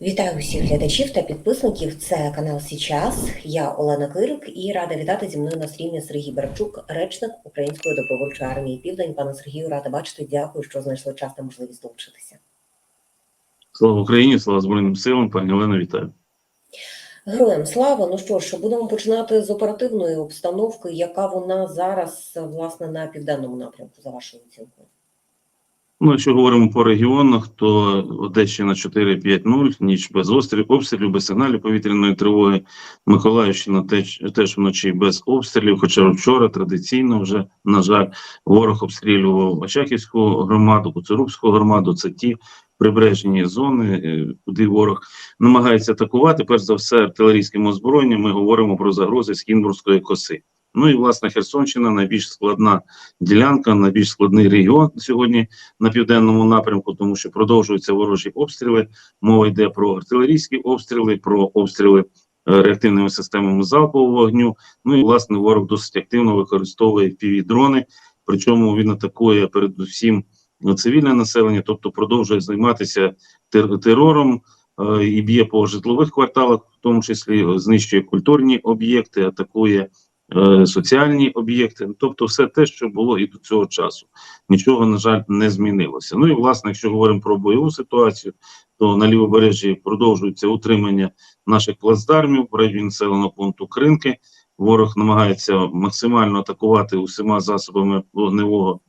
Вітаю усіх глядачів та підписників. Це канал Січас. Я Олена Кирик і рада вітати зі мною на стрімі Сергій Барчук, речник Української добровольчої армії Південь. Пане Сергію, рада бачити. Дякую, що знайшли час та можливість долучитися. Слава Україні, слава Збройним силам, пані Олена, вітаю. Героям слава. Ну що ж, будемо починати з оперативної обстановки, яка вона зараз власне на південному напрямку, за вашою оцінкою. Ну, якщо говоримо по регіонах, то Одещина 4-5-0, ніч без острілів, обстрілів, без сигналів повітряної тривоги. Миколаївщина теж, теж вночі без обстрілів. Хоча вчора традиційно вже, на жаль, ворог обстрілював Очаківську громаду, Куцерубську громаду. Це ті прибережні зони, е, куди ворог намагається атакувати. Перш за все, артилерійським озброєнням. Ми говоримо про загрози з Кінбурзької коси. Ну і власне Херсонщина найбільш складна ділянка, найбільш складний регіон сьогодні на південному напрямку, тому що продовжуються ворожі обстріли. Мова йде про артилерійські обстріли, про обстріли е, реактивними системами залпового вогню. Ну і власне ворог досить активно використовує півдрони, причому він атакує передусім цивільне населення, тобто продовжує займатися тер терором. е, І б'є по житлових кварталах, в тому числі е, знищує культурні об'єкти, атакує соціальні об'єкти, тобто все те, що було і до цього часу. Нічого, на жаль, не змінилося. Ну і власне, якщо говоримо про бойову ситуацію, то на лівобережжі продовжується утримання наших плацдармів в районі населеного пункту Кринки. Ворог намагається максимально атакувати усіма засобами вогневого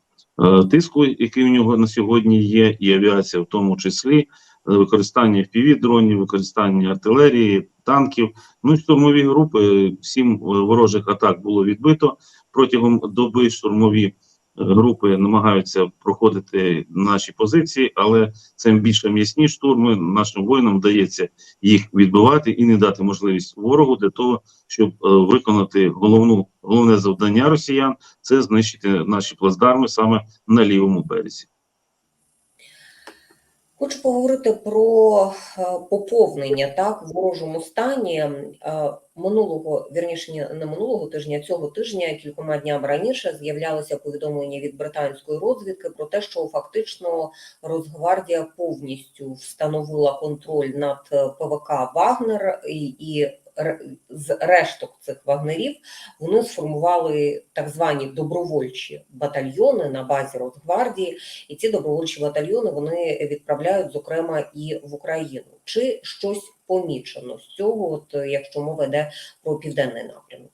е, тиску, який у нього на сьогодні є, і авіація в тому числі. Е, Використання FPV-дронів, використання артилерії, танків. Ну і штурмові групи. Сім е, ворожих атак було відбито протягом доби. Штурмові е, групи намагаються проходити наші позиції, але це більше м'ясні штурми. Нашим воїнам вдається їх відбивати і не дати можливість ворогу для того, щоб е, виконати головну головне завдання росіян це знищити наші плацдарми саме на лівому березі. Хочу поговорити про е, поповнення так в ворожому стані Е, минулого, вірніше не минулого тижня, цього тижня, кількома днями раніше з'являлося повідомлення від британської розвідки про те, що фактично Росгвардія повністю встановила контроль над е, ПВК Вагнер і, і з решток цих вагнерів вони сформували так звані добровольчі батальйони на базі Росгвардії. І ці добровольчі батальйони вони відправляють, зокрема, і в Україну. Чи щось помічено з цього, от якщо мова йде про південний напрямок?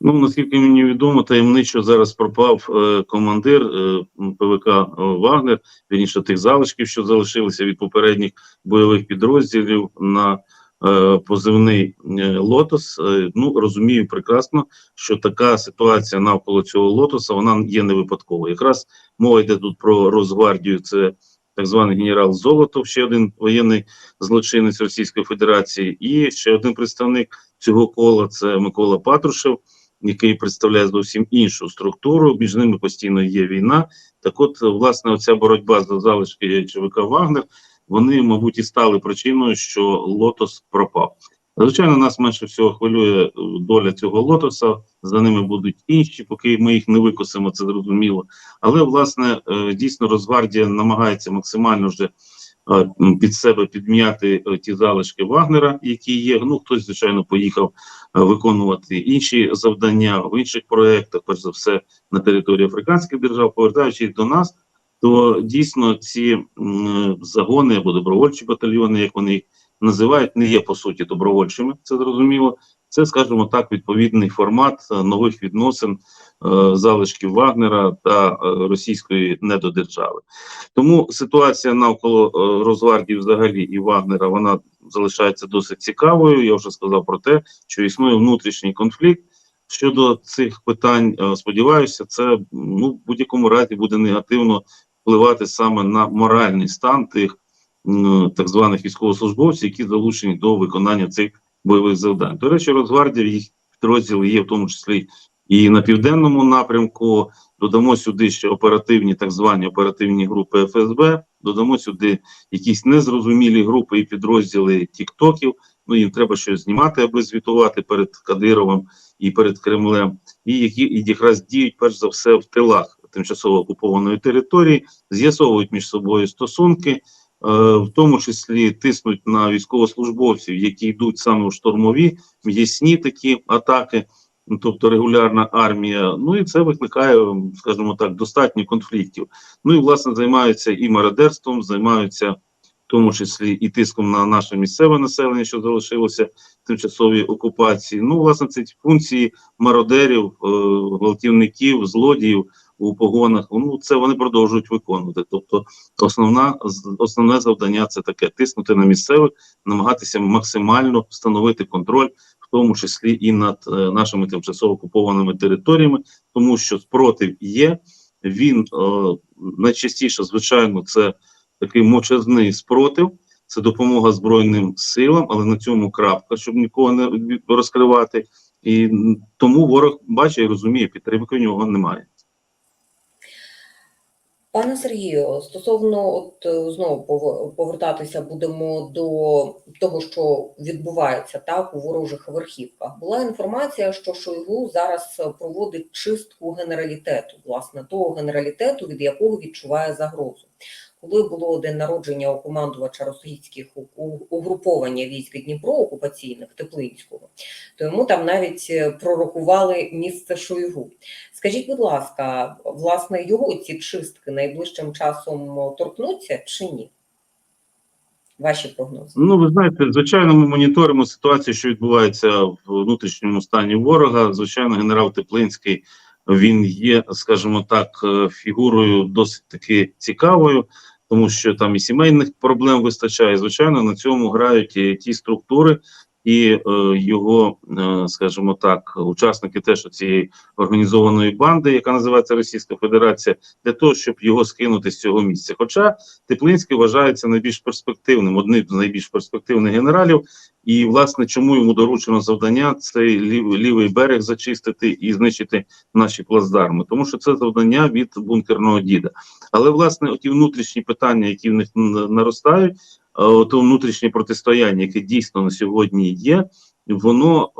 Ну наскільки мені відомо, таємничо зараз пропав е, командир е, ПВК Вагнер, вірніше тих залишків, що залишилися від попередніх бойових підрозділів на позивний е, Лотос. Е, ну розумію прекрасно, що така ситуація навколо цього лотоса вона є не випадковою. Якраз мова йде тут про Росгвардію. Це так званий генерал Золотов, ще один воєнний злочинець Російської Федерації, і ще один представник цього кола це Микола Патрушев який представляє зовсім іншу структуру. Між ними постійно є війна. Так, от, власне, оця боротьба за залишки ЧВК Вагнер, вони, мабуть, і стали причиною, що Лотос пропав. Звичайно, нас менше всього хвилює е, доля цього лотоса. За ними будуть інші, поки ми їх не викосимо, це зрозуміло. Але власне е, дійсно Росгвардія намагається максимально вже е, під себе підм'яти ті залишки Вагнера, які є. Ну хтось, звичайно, поїхав виконувати інші завдання в інших проєктах, перш за все на території африканських держав, повертаючись до нас, то дійсно ці загони або добровольчі батальйони, як вони їх називають, не є по суті добровольчими. Це зрозуміло. Це, скажімо так, відповідний формат е, нових відносин е, залишків Вагнера та е, російської недодержави. Тому ситуація навколо е, взагалі і Вагнера вона залишається досить цікавою. Я вже сказав про те, що існує внутрішній конфлікт. Щодо цих питань, сподіваюся, це ну в будь-якому разі буде негативно впливати саме на моральний стан тих так званих військовослужбовців, які залучені до виконання цих бойових завдань. До речі, Росгвардія їх підрозділи є в тому числі і на південному напрямку. Додамо сюди ще оперативні, так звані оперативні групи ФСБ. Додамо сюди якісь незрозумілі групи і підрозділи Тіктоків. Ну їм треба щось знімати, аби звітувати перед Кадировим і перед Кремлем, і які і якраз діють перш за все в тилах тимчасово окупованої території, з'ясовують між собою стосунки. в тому числі тиснуть на військовослужбовців, які йдуть саме у штурмові, м'ясні такі атаки, тобто регулярна армія. Ну і це викликає, скажімо так, достатньо конфліктів. Ну і власне займаються і мародерством, займаються в тому числі і тиском на наше місцеве населення, що залишилося в тимчасовій окупації. Ну, власне, це функції мародерів, е, гвалтівників, злодіїв у погонах. Ну, це вони продовжують виконувати. Тобто, основна основне завдання це таке: тиснути на місцевих, намагатися максимально встановити контроль, в тому числі і над е, нашими тимчасово окупованими територіями, тому що спротив є. Він е, найчастіше, звичайно, це такий мовчазний спротив, це допомога Збройним силам, але на цьому крапка, щоб нікого не розкривати. І тому ворог бачить і розуміє, підтримки в нього немає. Пане Сергію, стосовно от е, знову пов- повертатися будемо до того, що відбувається так у ворожих верхівках. Була інформація, що Шойгу зараз проводить чистку генералітету, власне, того генералітету, від якого відчуває загрозу. Коли було день народження у командувача російських угруповання військ Дніпро окупаційних Теплинського, то йому там навіть е, пророкували місце Шойгу. Скажіть, будь ласка, власне, його ці чистки найближчим часом торкнуться чи ні? Ваші прогнози? Ну, ви знаєте, звичайно, ми моніторимо ситуацію, що відбувається в внутрішньому стані ворога. Звичайно, генерал Теплинський він є, скажімо так, е, фігурою досить таки цікавою, тому що там і сімейних проблем вистачає. Звичайно, на цьому грають і ті структури, і е, його, е, скажімо так, учасники теж цієї організованої банди, яка називається Російська Федерація, для того, щоб його скинути з цього місця. Хоча Теплинський вважається найбільш перспективним, одним з найбільш перспективних генералів. І, власне, чому йому доручено завдання цей лів, лівий берег зачистити і знищити наші плацдарми, тому що це завдання від бункерного діда. Але власне, оті внутрішні питання, які в них наростають, е, ото внутрішнє протистояння, яке дійсно на сьогодні є, воно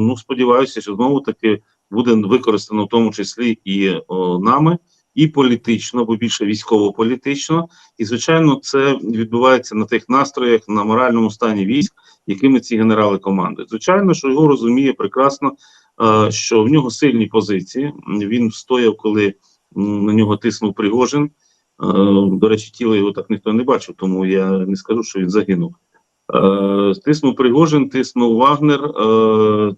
ну сподіваюся, що знову таки буде використано в тому числі і нами, і політично, бо більше військово-політично. І звичайно, це відбувається на тих настроях, на моральному стані військ, якими ці генерали командують. Звичайно, що його розуміє прекрасно, е, що в нього сильні позиції. Він стояв, коли на нього тиснув Пригожин. Е, До речі, тіло його так ніхто не бачив, тому я не скажу, що він загинув. Е, Тиснув Пригожин, тиснув Вагнер. Е,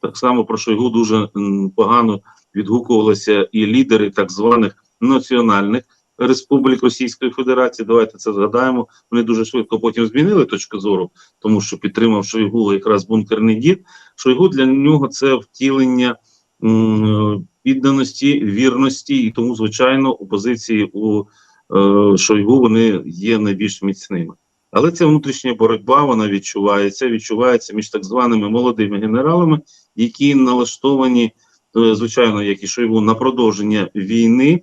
Так само про Шойгу дуже погано відгукувалися і лідери так званих національних республік Російської Федерації. Давайте це згадаємо. Вони дуже швидко потім змінили точку зору, тому що підтримав Шойгу якраз бункерний дід. Шойгу для нього це втілення м, підданості, вірності, і тому, звичайно, у позиції у е, Шойгу вони є найбільш міцними. Але ця внутрішня боротьба вона відчувається. Відчувається між так званими молодими генералами, які налаштовані, е, звичайно, як і Шойгу, на продовження війни,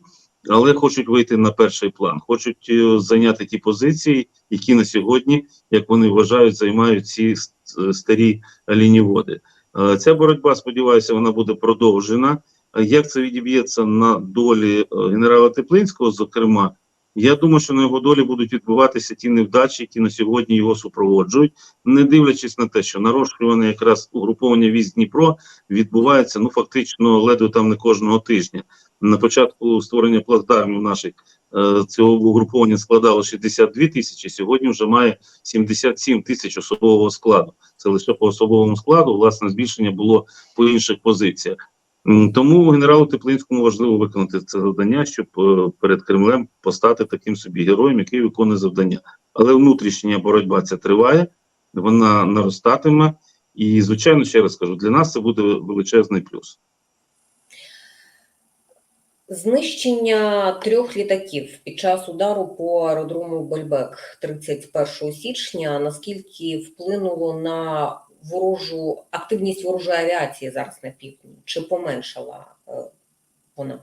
але хочуть вийти на перший план, хочуть е, зайняти ті позиції, які на сьогодні, як вони вважають, займають ці старі лініводи. Е, Ця боротьба, сподіваюся, вона буде продовжена. Е, Як це відіб'ється на долі е, генерала Теплинського, зокрема, я думаю, що на його долі будуть відбуватися ті невдачі, які на сьогодні його супроводжують, не дивлячись на те, що нарощування якраз угруповання військ Дніпро відбувається ну фактично ледве там не кожного тижня. На початку створення плацдармів наших е, цього угруповання складало 62 тисячі. Сьогодні вже має 77 тисяч особового складу. Це лише по особовому складу. Власне збільшення було по інших позиціях. Тому генералу Теплинському важливо виконати це завдання, щоб е, перед Кремлем постати таким собі героєм, який виконує завдання. Але внутрішня боротьба ця триває, вона наростатиме. І, звичайно, ще раз кажу, для нас це буде величезний плюс. Знищення трьох літаків під час удару по аеродрому Больбек 31 січня. Наскільки вплинуло на ворожу активність ворожої авіації зараз на півдні? Чи поменшала е, вона?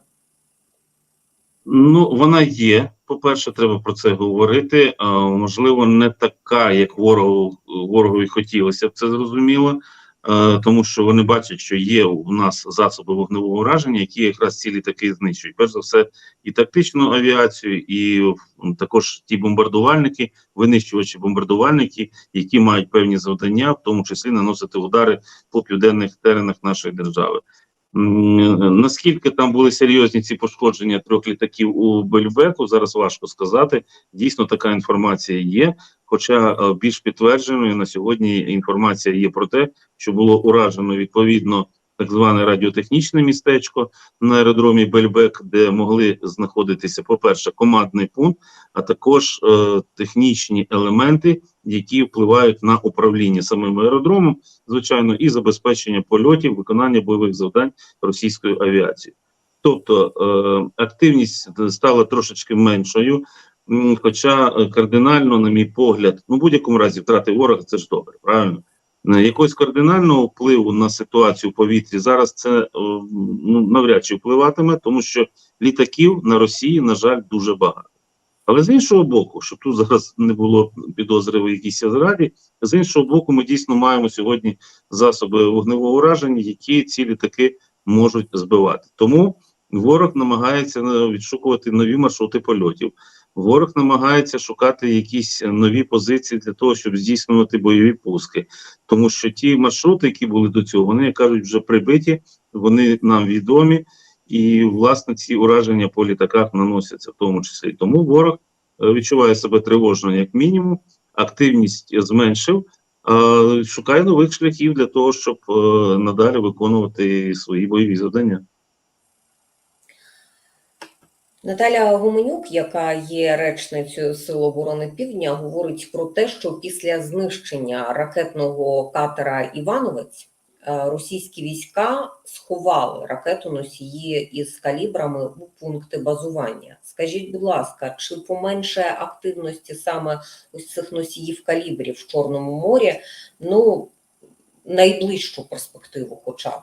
Ну, вона є. По-перше, треба про це говорити. А, можливо, не така, як ворогу, ворогові хотілося б це зрозуміло. Е, тому що вони бачать, що є у нас засоби вогневого ураження, які якраз ці літаки знищують. Перш за все, і тактичну авіацію, і також ті бомбардувальники, винищувачі бомбардувальники, які мають певні завдання, в тому числі наносити удари по південних теренах нашої держави. Наскільки там були серйозні ці пошкодження трьох літаків у Бельбеку, зараз важко сказати. Дійсно, така інформація є. Хоча е, більш підтвердженою на сьогодні інформація є про те, що було уражено відповідно так зване радіотехнічне містечко на аеродромі Бельбек, де могли знаходитися, по-перше, командний пункт, а також е, технічні елементи, які впливають на управління самим аеродромом, звичайно, і забезпечення польотів, виконання бойових завдань російської авіації. Тобто е, активність стала трошечки меншою, хоча кардинально, на мій погляд, ну в будь-якому разі втрати ворога це ж добре, правильно? Е, Якогось кардинального впливу на ситуацію в повітрі зараз це е, ну, навряд чи впливатиме, тому що літаків на Росії, на жаль, дуже багато. Але з іншого боку, щоб тут зараз не було підозри в якійсь зраді, з іншого боку, ми дійсно маємо сьогодні засоби вогневого ураження, які ці літаки можуть збивати. Тому ворог намагається е, відшукувати нові маршрути польотів. Ворог намагається шукати якісь нові позиції для того, щоб здійснювати бойові пуски, тому що ті маршрути, які були до цього, вони як кажуть, вже прибиті, вони нам відомі, і власне ці ураження по літаках наносяться в тому числі. Тому ворог е, відчуває себе тривожно, як мінімум, активність зменшив, шукає нових шляхів для того, щоб е, надалі виконувати свої бойові завдання. Наталя Гуменюк, яка є речницею Сил оборони Півдня, говорить про те, що після знищення ракетного катера Івановець е, російські війська сховали ракету носії із калібрами у пункти базування. Скажіть, будь ласка, чи поменше активності саме ось цих носіїв калібрів в Чорному морі? Ну найближчу перспективу, хоча б.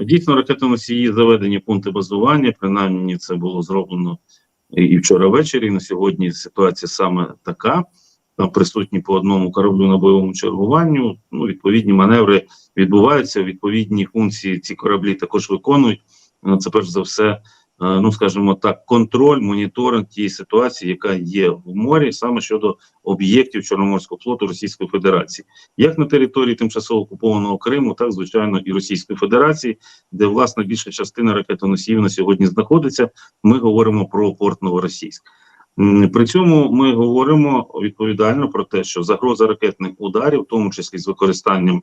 Дійсно, ракетоносії заведені пункти базування. Принаймні, це було зроблено і вчора ввечері. І на сьогодні ситуація саме така. Там присутні по одному кораблю на бойовому чергуванню. Ну, відповідні маневри відбуваються. Відповідні функції ці кораблі також виконують. Ну, Це перш за все, ну скажімо так, контроль, моніторинг тієї ситуації, яка є в морі, саме щодо об'єктів Чорноморського флоту Російської Федерації, як на території тимчасово окупованого Криму, так звичайно і Російської Федерації, де власне більша частина ракетоносіїв на сьогодні знаходиться. Ми говоримо про порт Новоросійськ. При цьому ми говоримо відповідально про те, що загроза ракетних ударів, в тому числі з використанням е,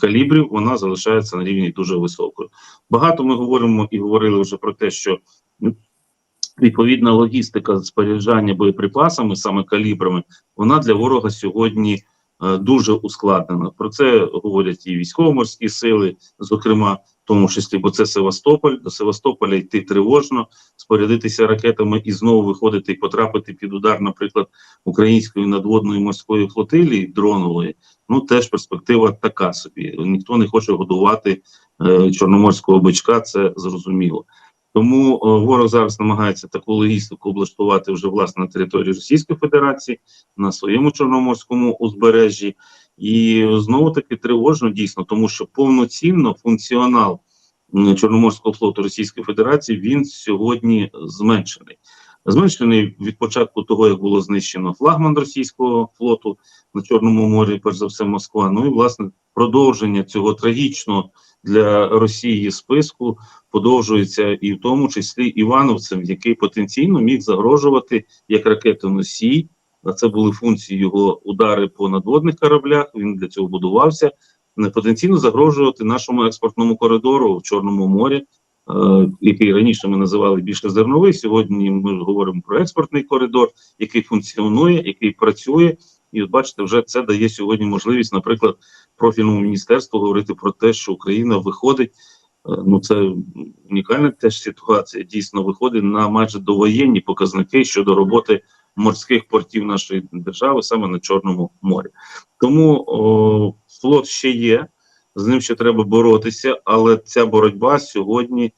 калібрів, вона залишається на рівні дуже високою. Багато ми говоримо і говорили вже про те, що відповідна логістика споряджання боєприпасами, саме калібрами, вона для ворога сьогодні е, дуже ускладнена. Про це говорять і військово-морські сили, зокрема, в тому числі, бо це Севастополь. До Севастополя йти тривожно, спорядитися ракетами і знову виходити і потрапити під удар, наприклад, української надводної морської флотилії дронової. Ну теж перспектива така собі. Ніхто не хоче годувати е, чорноморського бичка, це зрозуміло. Тому е, ворог зараз намагається таку логістику облаштувати вже власне на території Російської Федерації на своєму чорноморському узбережжі, і знову таки тривожно дійсно, тому що повноцінно функціонал Чорноморського флоту Російської Федерації він сьогодні зменшений. Зменшений від початку того, як було знищено флагман російського флоту на Чорному морі, перш за все, Москва. Ну і власне продовження цього трагічного для Росії списку подовжується і в тому числі Івановцем, який потенційно міг загрожувати як ракетоносій. А це були функції його удари по надводних кораблях. Він для цього будувався. Не потенційно загрожувати нашому експортному коридору в Чорному морі, який раніше ми називали більше зерновий. Сьогодні ми говоримо про експортний коридор, який функціонує, який працює. І от бачите, вже це дає сьогодні можливість, наприклад, профільному міністерству говорити про те, що Україна виходить. е, Ну, це унікальна теж ситуація. Дійсно виходить на майже довоєнні показники щодо роботи морських портів нашої держави саме на Чорному морі. Тому о, флот ще є, з ним ще треба боротися, але ця боротьба сьогодні,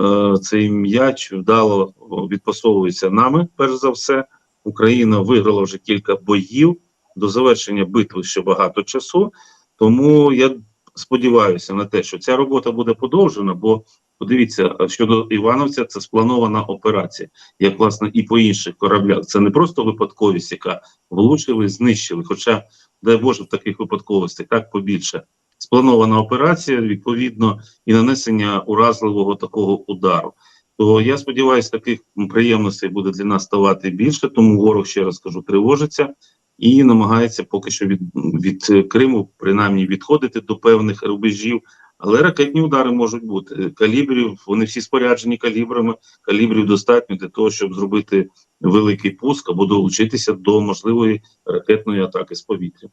е, цей м'яч вдало відпасовується нами. Перш за все, Україна виграла вже кілька боїв. До завершення битви ще багато часу. Тому я сподіваюся на те, що ця робота буде подовжена, бо подивіться, щодо Івановця, це спланована операція, як власне і по інших кораблях. Це не просто випадковість, яка влучили, знищили. Хоча, дай Боже, в таких випадковостях так побільше. Спланована операція, відповідно, і нанесення уразливого такого удару. То я сподіваюся, таких приємностей буде для нас ставати більше, тому ворог, ще раз кажу, тривожиться і намагається поки що від, від Криму принаймні відходити до певних рубежів. Але ракетні удари можуть бути. Калібрів, вони всі споряджені калібрами, калібрів достатньо для того, щоб зробити великий пуск або долучитися до можливої ракетної атаки з повітря.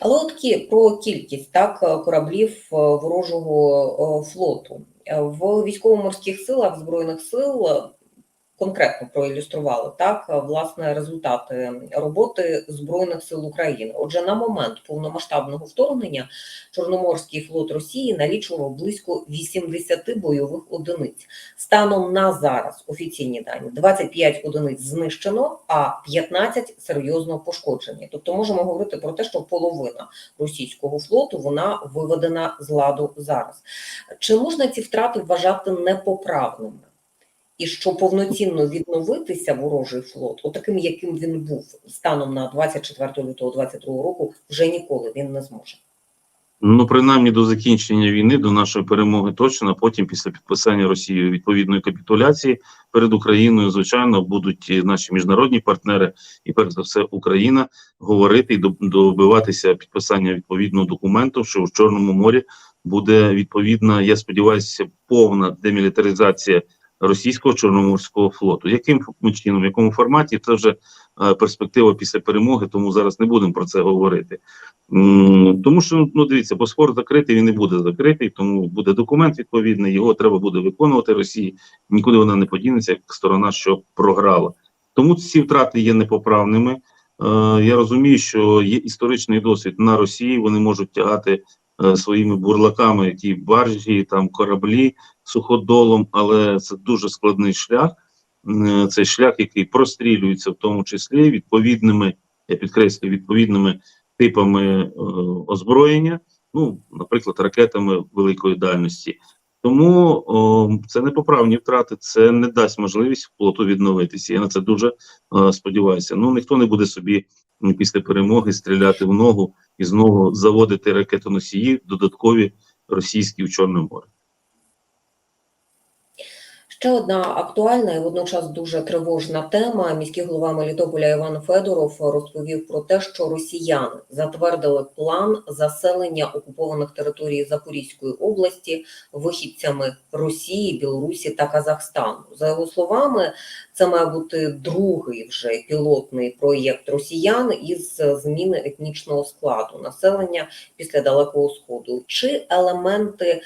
Але от про кількість так кораблів е, ворожого е, флоту. Е, в військово-морських силах збройних сил е, конкретно проілюстрували так е, власне результати роботи збройних сил України. Отже, на момент повномасштабного вторгнення Чорноморський флот Росії налічував близько 80 бойових одиниць. Станом на зараз офіційні дані 25 одиниць знищено, а 15 серйозно пошкоджені. Тобто можемо говорити про те, що половина російського флоту вона виведена з ладу зараз. Чи можна ці втрати вважати непоправними? І що повноцінно відновитися ворожий флот, отаким, яким він був станом на 24 лютого 2022 року, вже ніколи він не зможе. Ну, принаймні до закінчення війни, до нашої перемоги точно, потім після підписання Росією відповідної капітуляції перед Україною, звичайно, будуть наші міжнародні партнери, і перш за все Україна говорити і добиватися підписання відповідного документу, що в Чорному морі буде відповідна, я сподіваюся, повна демілітаризація російського чорноморського флоту. Яким чином, в якому форматі це вже е, перспектива після перемоги, тому зараз не будемо про це говорити. Тому що ну дивіться, Босфор закритий, він не буде закритий, тому буде документ відповідний. Його треба буде виконувати Росії. Нікуди вона не подінеться, як сторона, що програла. Тому ці втрати є непоправними. Е, я розумію, що є історичний досвід на Росії. Вони можуть тягати е, своїми бурлаками, які баржі, там кораблі суходолом, але це дуже складний шлях. Це шлях, який прострілюється в тому числі відповідними, я підкреслюю, відповідними типами е, озброєння, ну, наприклад, ракетами великої дальності. Тому о, це непоправні втрати, це не дасть можливість флоту відновитися. Я на це дуже е, сподіваюся. Ну ніхто не буде собі після перемоги стріляти в ногу і знову заводити ракетоносії додаткові російські в Чорне море. Ще одна актуальна і водночас дуже тривожна тема. Міський голова Мелітополя Іван Федоров розповів про те, що росіяни затвердили план заселення окупованих територій Запорізької області вихідцями Росії, Білорусі та Казахстану. За його словами, це має бути другий вже пілотний проєкт росіян із зміни етнічного складу населення після далекого сходу. Чи елементи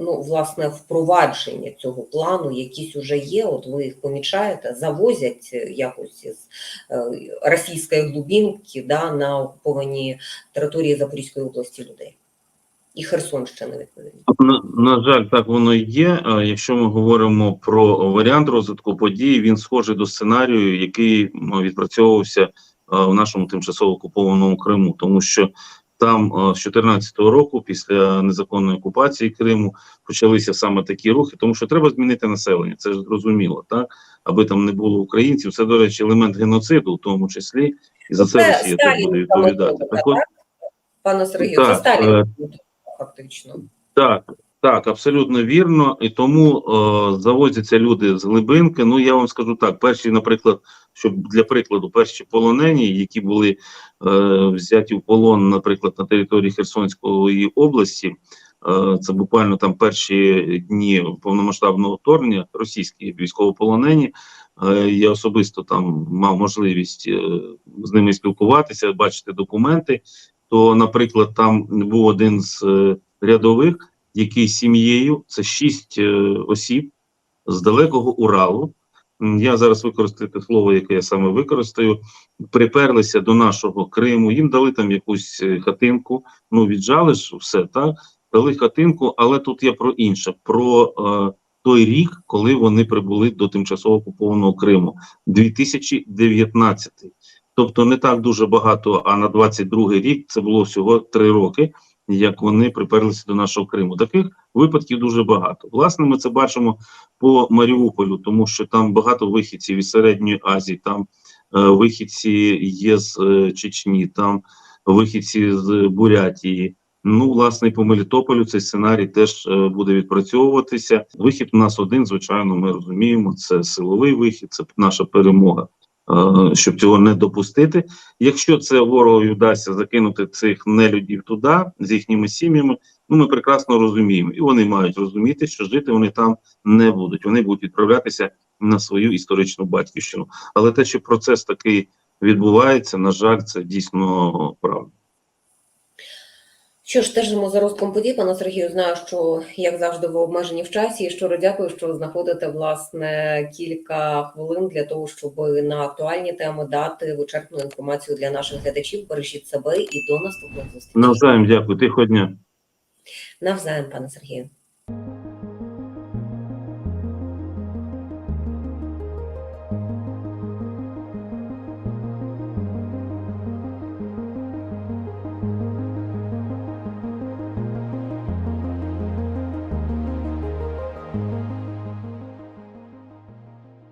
ну, власне, впровадження цього плану якісь уже є, от ви їх помічаєте, завозять е, якось із е, російської глубинки да, на окуповані території Запорізької області людей. І Херсонщини, відповідно. На, на жаль, так воно і є. Якщо ми говоримо про варіант розвитку подій, він схожий до сценарію, який відпрацьовувався в нашому тимчасово окупованому Криму, тому що там з 2014 року, після незаконної окупації Криму, почалися саме такі рухи, тому що треба змінити населення. Це ж зрозуміло, так аби там не було українців. Це, до речі, елемент геноциду, в тому числі, і за це Це Росія теж буде відповідати. Так от. Пане Сергію, Так, це Сталін е, фактично. Так, так, абсолютно вірно. І тому е, завозяться люди з глибинки. Ну я вам скажу так: перші, наприклад, щоб для прикладу, перші полонені, які були е, взяті в полон, наприклад, на території Херсонської області. е, Це буквально там перші дні повномасштабного вторгнення, російські військовополонені. Е, Я особисто там мав можливість е, з ними спілкуватися, бачити документи. То, наприклад, там був один з е, рядових, який сім'єю, це шість осіб з далекого Уралу. Я зараз використаю те слово, яке я саме використаю. Приперлися до нашого Криму, їм дали там якусь е, хатинку. Ну, віджали ж все, так? Дали хатинку, але тут є про інше: про е, той рік, коли вони прибули до тимчасово окупованого Криму, 2019. Тобто не так дуже багато, а на 22-й рік це було всього три роки, як вони приперлися до нашого Криму. Таких випадків дуже багато. Власне, ми це бачимо по Маріуполю, тому що там багато вихідців із Середньої Азії, там е, вихідці є з е, Чечні, там вихідці з Бурятії. Ну, власне, по Мелітополю цей сценарій теж е, буде відпрацьовуватися. Вихід у нас один, звичайно, ми розуміємо. Це силовий вихід, це наша перемога. Е, Щоб цього не допустити, якщо це ворогові вдасться закинути цих нелюдів туди з їхніми сім'ями, ну ми прекрасно розуміємо, і вони мають розуміти, що жити вони там не будуть. Вони будуть відправлятися на свою історичну батьківщину. Але те, що процес такий відбувається, на жаль, це дійсно правда. Що ж, стежимо за розком подій, пане Сергію. Знаю, що як завжди ви обмежені в часі. І щиро дякую, що знаходите власне кілька хвилин для того, щоб на актуальні теми дати вичерпну інформацію для наших глядачів. Бережіть себе і до наступних зустрічей. Навзаєм дякую. тихо дня. Навзаєм, пане Сергію.